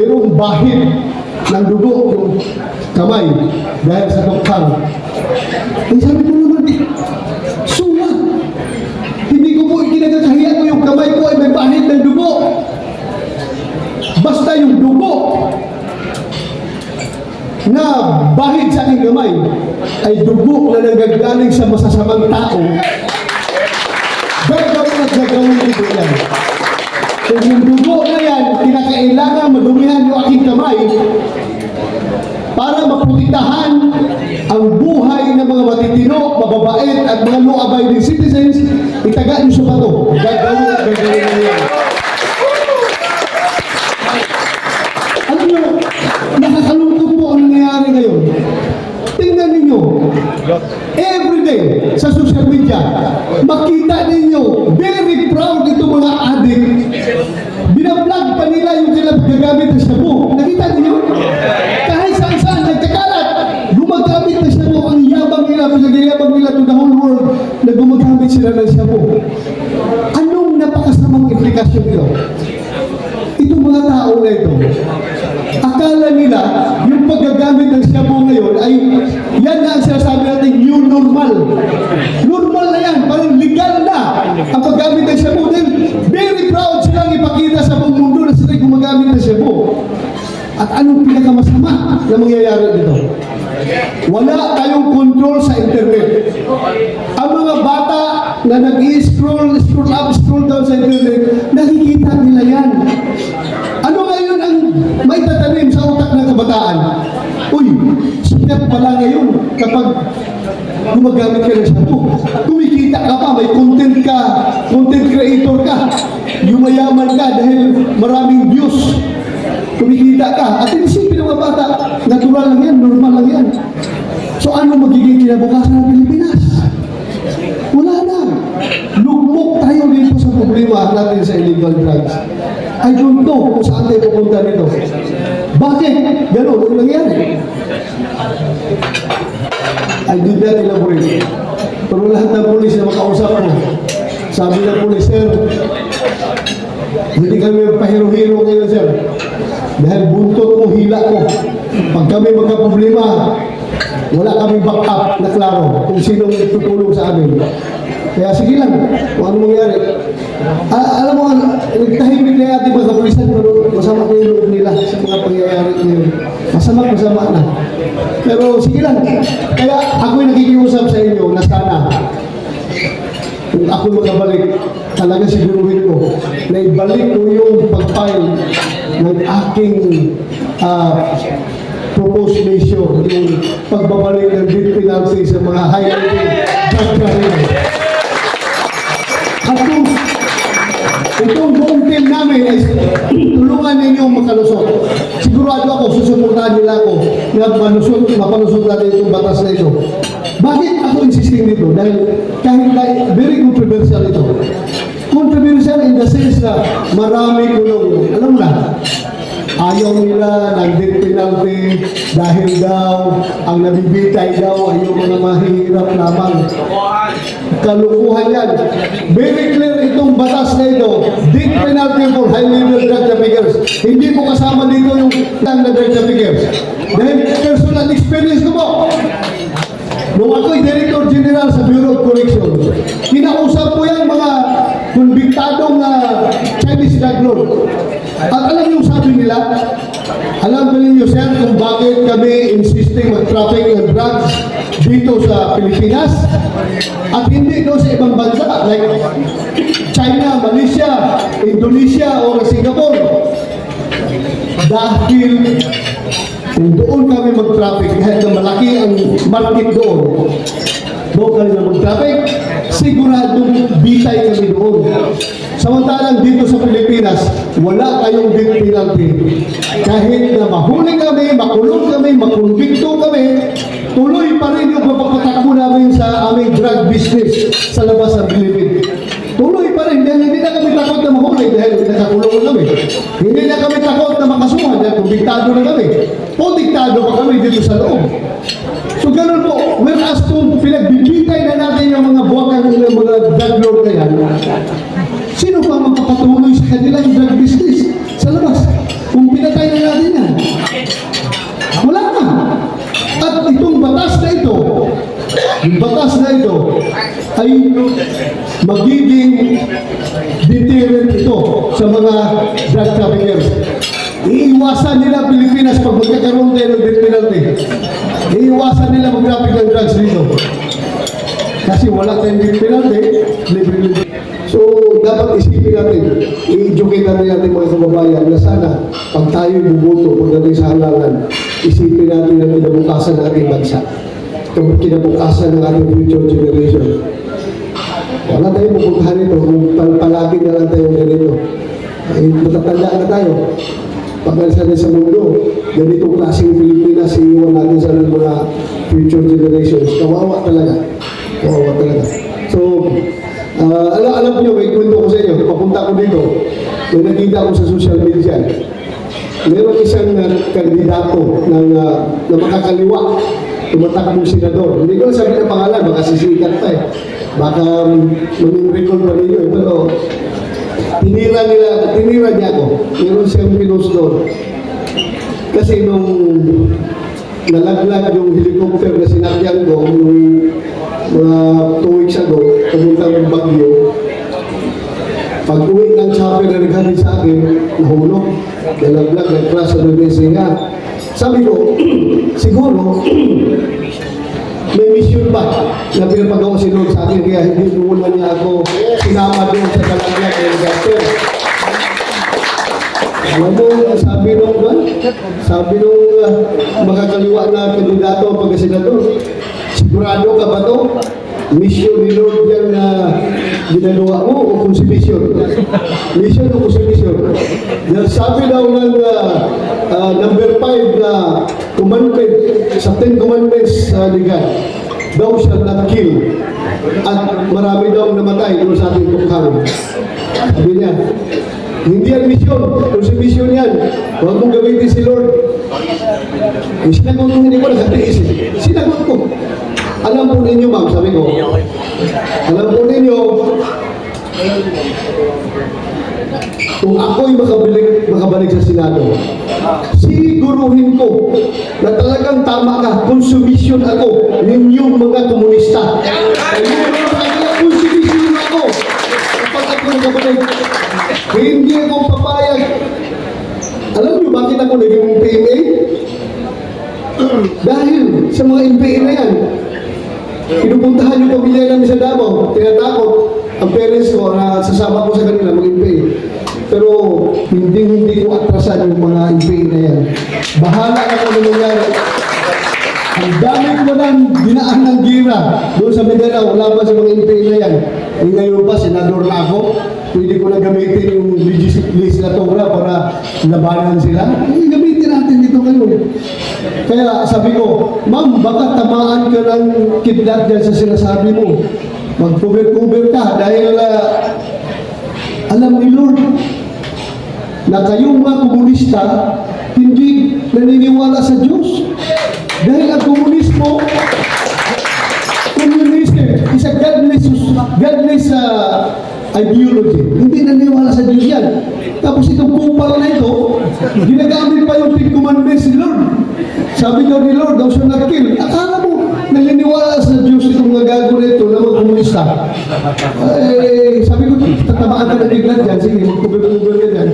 mayroong bahid ng dugo yung kamay dahil sa doktor. Eh sabi ko naman, suwa. Hindi ko po ikinagakahiya ko yung kamay ko ay may bahid ng dugo. Basta yung dugo na bahid sa aking kamay ay dugo na nanggagaling sa masasamang tao. Gagawin at gagawin ko yan. Kung yung dugo na yan, kinakailangan madumihan yung aking kamay para maputitahan ang buhay ng mga matitino, mababait at mga law-abiding citizens, itaga niyo sa bato. Gagawin at gagawin na yan. Alam po ang nangyayari ngayon. Tingnan ninyo, everyday sa social media, makita na gumagamit sila ng shabu. Anong napakasamang implikasyon nito? Itong mga tao na ito, akala nila yung paggagamit ng shabu ngayon ay yan na ang sinasabi natin new normal. Normal na yan, parang legal na ang paggamit ng shabu. Then, very proud silang ipakita sa buong mundo na sila gumagamit ng shabu. At anong pinakamasama na mangyayari dito? Wala tayong control sa internet. Ang mga bata na nag-scroll, scroll up, scroll down sa internet, nakikita nila yan. Ano ngayon ang may tatanim sa utak ng kabataan? Uy, sikat pala ngayon kapag gumagamit ka ng shampoo. Kumikita ka pa, may content ka, content creator ka, yumayaman ka dahil maraming views. Kumikita ka. At inisipin ng mga bata, natural lang yan, normal lang yan. So ano magiging kinabukasan ng Pilipinas? Wala na. Lugmok tayo dito sa problema natin sa illegal drugs. I don't know kung saan tayo pupunta nito. Bakit? Ganon, ano nangyari? I did not elaborate. Pero lahat ng polis na makausap ko, sabi ng polis, Sir, hindi kami pahiro-hiro ngayon, sir. Dahil buntot mo, hila ko. Pag kami magka-problema, wala kami backup na klaro kung sinong tutulong sa amin. Kaya sige lang, kung ano mangyari. Ah, alam mo, nagtahimik na yung ating mga kapulisan, pero masama ko yung loob nila sa mga pangyayari ngayon. Masama, masama na. Pero sige lang, kaya ako'y nakikiusap sa inyo na sana kung ako makabalik, talaga siguruhin ko na ibalik ko yung pag-file ng aking ah, proposed measure, yung pagbabalik ng death penalty sa mga high-level criminals. At kung itong buong team namin ay tulungan ninyong makalusot. Sigurado ako, susuportahan nila ako na malusot, mapalusot natin itong batas na ito. Bakit ako insisting dito? Dahil kahit na very controversial ito. Controversial in the sense na marami kulong, alam na, ayaw nila ng death penalty dahil daw ang nabibitay daw ay yung mga mahirap lamang. Kalukuhan yan. Very clear itong batas na ito. Death penalty for high-level drug traffickers. Hindi po kasama dito yung tang na drug traffickers. Dahil personal experience ko po. Nung ako'y Director General sa Bureau of Corrections, kinausap ko yung mga konbiktadong na Chinese drug lord. At alam niyo sabi nila, alam ba ninyo sir kung bakit kami insisting mag-traffic ng drugs dito sa Pilipinas at hindi doon sa ibang bansa like China, Malaysia, Indonesia o Singapore. Dahil doon kami mag-traffic, kahit na malaki ang market doon, doon kami na mag-traffic, siguradong bitay kami doon. Samantalang dito sa Pilipinas, wala kayong death penalty. Kahit na mahuli kami, makulong kami, makonbikto kami, tuloy pa rin yung pagpapatakbo namin sa aming drug business sa labas ng Pilipinas. Tuloy pa rin dahil hindi na kami takot na mahuli dahil nakakulong na kami. Hindi na kami takot na kumbiktado na kami. Pundiktado pa kami dito sa loob. So ganun po, whereas kung pinagbibitay na natin yung mga buwakang ng mga drug lord na yan, sino pa magpapatuloy sa kanilang drug business sa labas? Kung pinatay na natin yan. Wala na. At itong batas na ito, yung batas na ito ay magiging deterrent ito sa mga drug traffickers. Iiwasan nila ang Pilipinas pag magkakaroon tayo ng death penalty. Iiwasan nila mag-traffic ng drugs dito. Kasi wala tayong death penalty, libre-libre. So, dapat isipin natin, i-educate natin natin mga kababayan na sana pag tayo bubuto pagdating sa halalan, isipin natin ang kinabukasan ng ating bansa. Kung kinabukasan ng ating future generation. Wala tayong pupuntahan nito kung pal- palagi na lang tayo ganito. Ay, matatanda na tayo. Pagkalsa na sa mundo, ganitong klaseng Pilipinas, iiwan natin sa mga future generations. Kawawa talaga. Kawawa talaga. So, ah, alam, alam niyo, may kwento ko sa inyo. Papunta ko dito. May nakita ko sa social media. Meron isang uh, kandidato ng, uh, na makakaliwa tumatakbong senador. Hindi ko na sabi ng pangalan, baka sisikat pa eh. Baka um, maging record pa ninyo eh. Pero tinira nila, tinira niya ako. Meron siyang pinost doon. Kasi nung nalaglag yung helicopter na sinakyan ko nung mga two weeks ago, pumunta ng Bagyo, pag uwi ng chopper na naghatid sa akin, nahulog. Nalaglag, nag-crash sa Nubesinga. Sabi ko, siguro, may mission ba na pinapagawa si Lord sa akin kaya hindi muna niya ako sinama doon sa talaglag ng helicopter. Alam mo, sabi nung, ba? sabi nung uh, makakaliwa na kandidato ang pagkasenador, sigurado ka ba to? Mission ni Lord yan na ginagawa mo o si mission? O mission? Dahil sabi daw ng uh, uh, number 5 na commandment sa 10 commandments sa legal, thou shalt not kill. At marami daw namatay doon sa ating tukhang. Sabi niya, hindi yan mission. Kung si mission yan, huwag mong gamitin si Lord. Yung sinagot ko, hindi ko nakatiis. eh. Sinagot ko. Alam po ninyo, ma'am, sabi ko. Alam po ninyo, kung ako'y makabalik, makabalik sa Senado, siguruhin ko na talagang tama ka, konsumisyon ako ninyong mga komunista. Ayun, talagang konsumisyon ako. Kapag ako nakabalik, hindi ako papayag. Alam niyo bakit ako naging PMA? Dahil sa mga NPA na yan, pinupuntahan yung pamilya namin sa Davao, tinatakot ang parents ko na sasama ko sa kanila mag-NPA. Pero hindi hindi ko atrasan yung mga NPA na yan. Bahala na kung ano nangyari. Ang dami ko nang dinaan ng gira doon sa Mindanao, wala pa sa mga NPA na yan. Eh, ngayon pa, senador na ako, pwede ko na gamitin yung legis- legislatura para labanan sila. Eh, gamitin natin dito ngayon. Kaya sabi ko, ma'am, baka tamaan ka ng kidnap dyan sa sinasabi mo. Mag-cover-cover ka dahil ah, alam ni Lord na kayong mga komunista hindi naniniwala sa Diyos. Dahil ang komunismo, communism is a godless, godless uh, ideology. Hindi naniniwala sa Diyos yan. Tapos itong kupal na ito, ginagamit pa yung Ten ni Lord. Sabi daw ni Lord, thou shalt not kill. Akala mo, Eh, sabi ko, tatamaan ka na bigla dyan. Sige, magkubel-kubel ka dyan.